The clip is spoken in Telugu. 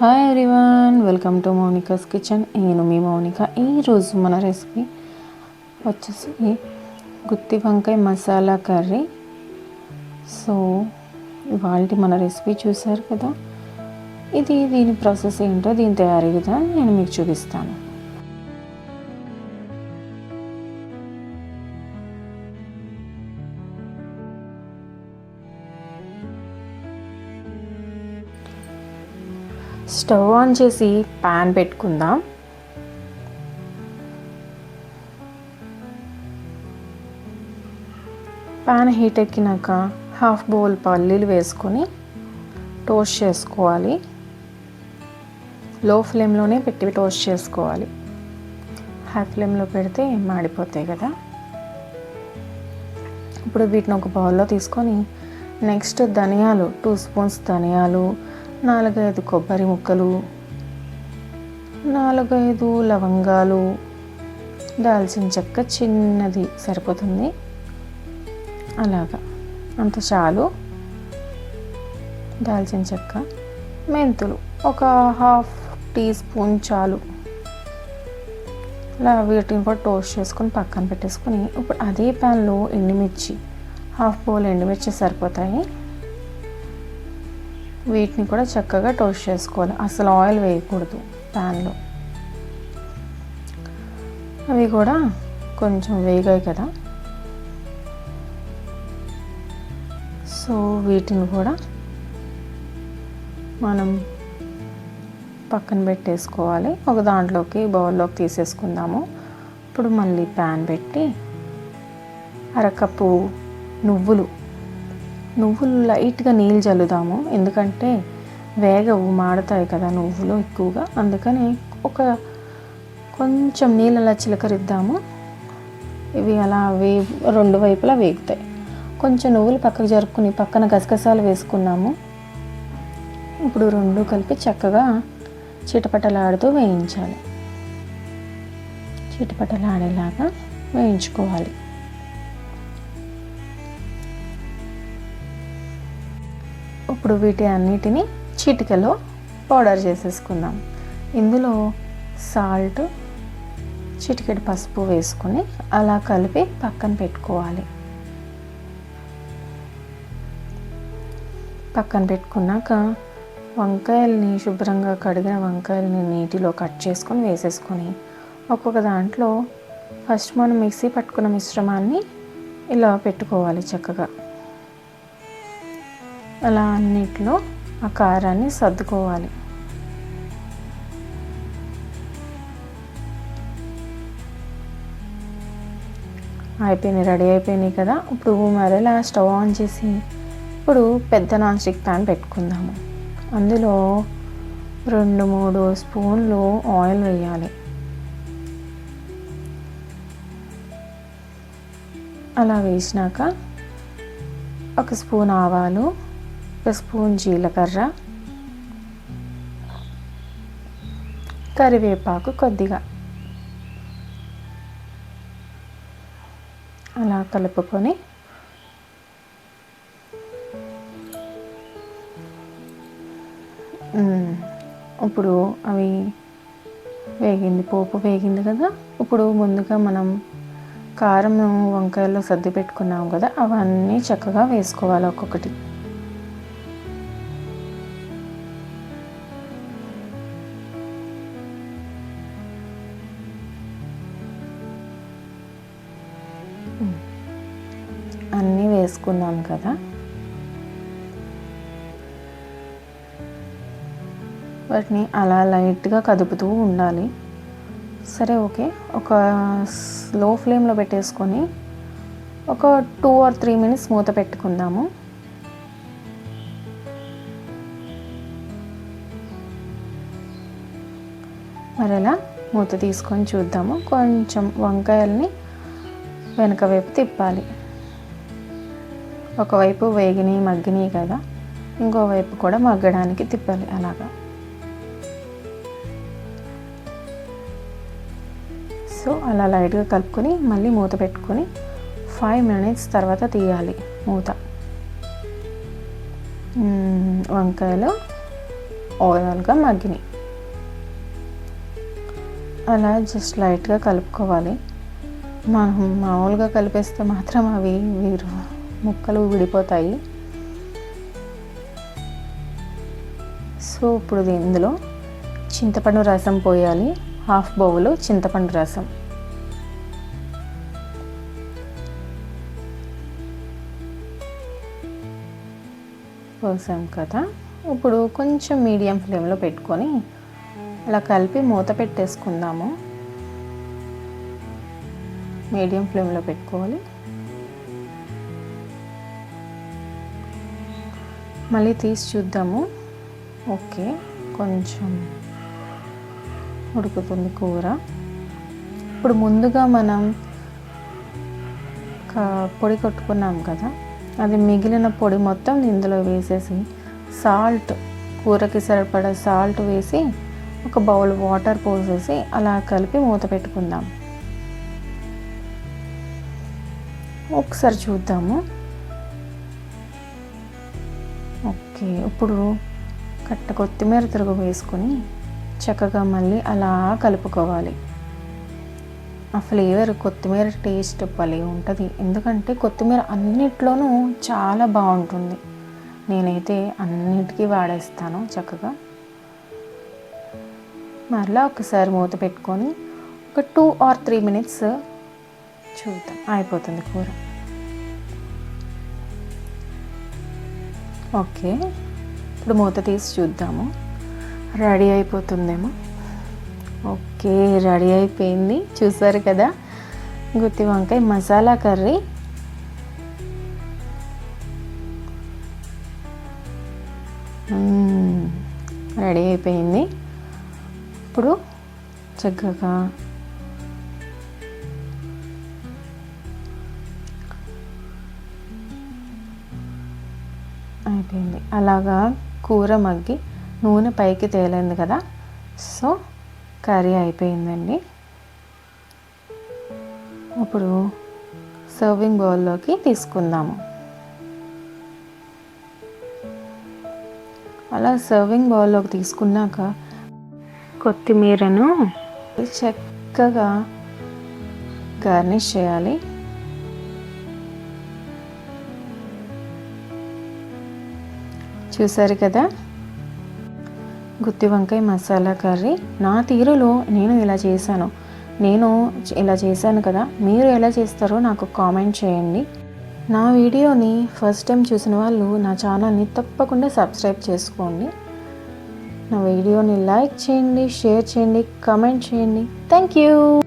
Hi everyone welcome to Mounika's kitchen నేను మీ మౌనిక. ఈరోజు మన రెసిపీ వచ్చేసి గుత్తి వంకాయ మసాలా కర్రీ. సో ఇవాళ మన రెసిపీ చూసారు కదా? ఇది దీని ప్రాసెస్ ఏంటో దీని తయారీ విధానం నేను మీకు చూపిస్తాను. స్టవ్ ఆన్ చేసి ప్యాన్ పెట్టుకుందాం. ప్యాన్ హీట్ ఎక్కినాక హాఫ్ బౌల్ పల్లీలు వేసుకొని టోస్ట్ చేసుకోవాలి. లో ఫ్లేమ్లోనే పెట్టి టోస్ట్ చేసుకోవాలి. హై ఫ్లేమ్లో పెడితే మాడిపోతాయి కదా. ఇప్పుడు వీటిని ఒక బౌల్లో తీసుకొని నెక్స్ట్ ధనియాలు టూ స్పూన్స్ ధనియాలు నాలుగైదు కొబ్బరి ముక్కలు నాలుగైదు లవంగాలు. దాల్చిన చెక్క చిన్నది సరిపోతుంది. అలాగా. అంత చాలు. దాల్చిన చెక్క మెంతులు ఒక హాఫ్ టీ స్పూన్ చాలు. అలా వీటిని కూడా టోస్ట్ చేసుకొని పక్కన పెట్టేసుకొని ఇప్పుడు అదే ప్యాన్లో ఎండుమిర్చి హాఫ్ బౌల్ ఎండుమిర్చి సరిపోతాయి. వీటిని కూడా చక్కగా టోస్ట్ చేసుకోవాలి. అసలు ఆయిల్ వేయకూడదు ప్యాన్లో. అవి కూడా కొంచెం వేగాయి కదా. సో వీటిని కూడా మనం పక్కన పెట్టేసుకోవాలి. ఒక దాంట్లోకి బౌల్లోకి తీసేసుకుందాము. ఇప్పుడు మళ్ళీ ప్యాన్ పెట్టి అరకప్పు నువ్వులు నువ్వులు లైట్గా నీళ్ళు చల్లుదాము ఎందుకంటే వేగవు మాడతాయి కదా నువ్వులు ఎక్కువగా. అందుకని ఒక కొంచెం నీళ్ళు అలా చిలకరిద్దాము. ఇవి అలా వే రెండు వైపులా వేగుతాయి. కొంచెం నువ్వులు పక్కకు జరుపుకుని పక్కన గసగసాలు వేసుకున్నాము. ఇప్పుడు రెండు కలిపి చక్కగా చిటపటలాడుతూ వేయించాలి. చిటపటలాడేలాగా వేయించుకోవాలి. ఇప్పుడు వీటి అన్నిటిని చిటికలో పౌడర్ చేసేసుకుందాం. ఇందులో సాల్ట్ చిటికెడు పసుపు వేసుకొని అలా కలిపి పక్కన పెట్టుకోవాలి. పక్కన పెట్టుకున్నాక వంకాయల్ని శుభ్రంగా కడిగిన వంకాయల్ని నీటిలో కట్ చేసుకొని వేసేసుకొని ఒక్కొక్క దాంట్లో ఫస్ట్ మనం మిక్సీ పట్టుకున్న మిశ్రమాన్ని ఇలా పెట్టుకోవాలి చక్కగా. అలా అన్నిట్లో ఆ కారాన్ని సర్దుకోవాలి. అయిపోయినాయి రెడీ అయిపోయినాయి కదా. ఇప్పుడు మరలా స్టవ్ ఆన్ చేసి ఇప్పుడు పెద్ద నాన్ స్టిక్ ప్యాన్ పెట్టుకుందాము. అందులో రెండు మూడు స్పూన్లు ఆయిల్ వేయాలి. అలా వేసినాక ఒక స్పూన్ ఆవాలు ఒక స్పూన్ జీలకర్ర కరివేపాకు కొద్దిగా. అలా కలుపుకొని ఇప్పుడు అవి వేగింది పోపు వేగింది కదా? ఇప్పుడు ముందుగా మనం కారం వంకాయల్లో సర్ది పెట్టుకున్నాం కదా అవన్నీ చక్కగా వేసుకోవాలి ఒక్కొక్కటి. అన్నీ వేసుకున్నాం కదా. వాటిని అలా లైట్గా కదుపుతూ ఉండాలి. సరే ఓకే. ఒక స్లో ఫ్లేమ్లో పెట్టేసుకొని ఒక టూ ఆర్ త్రీ మినిట్స్ మూత పెట్టుకుందాము. మరలా మూత తీసుకొని చూద్దాము. కొంచెం వంకాయల్ని వెనుక వైపు తిప్పాలి. ఒకవైపు వేగిని మగ్గినాయి కదా ఇంకోవైపు కూడా మగ్గడానికి తిప్పాలి అలాగా. సో అలా లైట్గా కలుపుకొని మళ్ళీ మూత పెట్టుకొని ఫైవ్ మినిట్స్ తర్వాత తీయాలి మూత. వంకాయలో వంకాయలు ఓవరాల్గా మగ్గినాయి అలా జస్ట్ లైట్గా కలుపుకోవాలి. మనం మామూలుగా కలిపేస్తే మాత్రం అవి వీరు ముక్కలు విడిపోతాయి. సో ఇప్పుడు ఇందులో చింతపండు రసం పోయాలి. హాఫ్ బౌలు చింతపండు రసం. పోసాం కదా. ఇప్పుడు కొంచెం మీడియం ఫ్లేమ్లో పెట్టుకొని అలా కలిపి మూత పెట్టేసుకుందాము. మీడియం ఫ్లేమ్లో పెట్టుకోవాలి. మళ్ళీ తీసి చూద్దాము. ఓకే కొంచెం ఉడుకుతుంది కూర. ఇప్పుడు ముందుగా మనం పొడి కొట్టుకున్నాం కదా అది మిగిలిన పొడి మొత్తం ఇందులో వేసేసి సాల్ట్ కూరకి సరిపడా సాల్ట్ వేసి ఒక బౌల్ వాటర్ పోసేసి అలా కలిపి మూత పెట్టుకుందాం. ఒకసారి చూద్దాము. ఓకే ఇప్పుడు కట్ట కొత్తిమీర తిరుగు వేసుకొని చక్కగా మళ్ళీ అలా కలుపుకోవాలి. ఆ ఫ్లేవర్ కొత్తిమీర టేస్ట్ భలే ఉంటుంది. ఎందుకంటే కొత్తిమీర అన్నిట్లోనూ చాలా బాగుంటుంది. నేనైతే అన్నిటికీ వాడేస్తాను చక్కగా. మరలా ఒకసారి మూత పెట్టుకొని ఒక టూ ఆర్ త్రీ మినిట్స్ చూద్దాం. అయిపోతుంది కూర. ఓకే. ఇప్పుడు మూత తీసి చూద్దాము. రెడీ అయిపోతుందేమో? ఓకే రెడీ అయిపోయింది. చూసారు కదా? గుత్తి వంకాయ మసాలా కర్రీ. రెడీ అయిపోయింది. ఇప్పుడు చక్కగా అయిపోయింది. అలాగా కూర మగ్గి నూనె పైకి తేలింది కదా. సో కర్రీ అయిపోయిందండి. ఇప్పుడు సర్వింగ్ బౌల్లోకి తీసుకుందాము. అలా సర్వింగ్ బౌల్లోకి తీసుకున్నాక కొత్తిమీరను చక్కగా గార్నిష్ చేయాలి. చూసారు కదా? గుత్తి వంకాయ మసాలా కర్రీ. నా తీరులో నేను ఇలా చేశాను. నేను ఇలా చేశాను కదా. మీరు ఎలా చేస్తారో నాకు కామెంట్ చేయండి. నా వీడియోని ఫస్ట్ టైం చూసిన వాళ్ళు నా ఛానల్ని తప్పకుండా సబ్స్క్రైబ్ చేసుకోండి. నా వీడియోని లైక్ చేయండి షేర్ చేయండి కమెంట్ చేయండి. Thank you!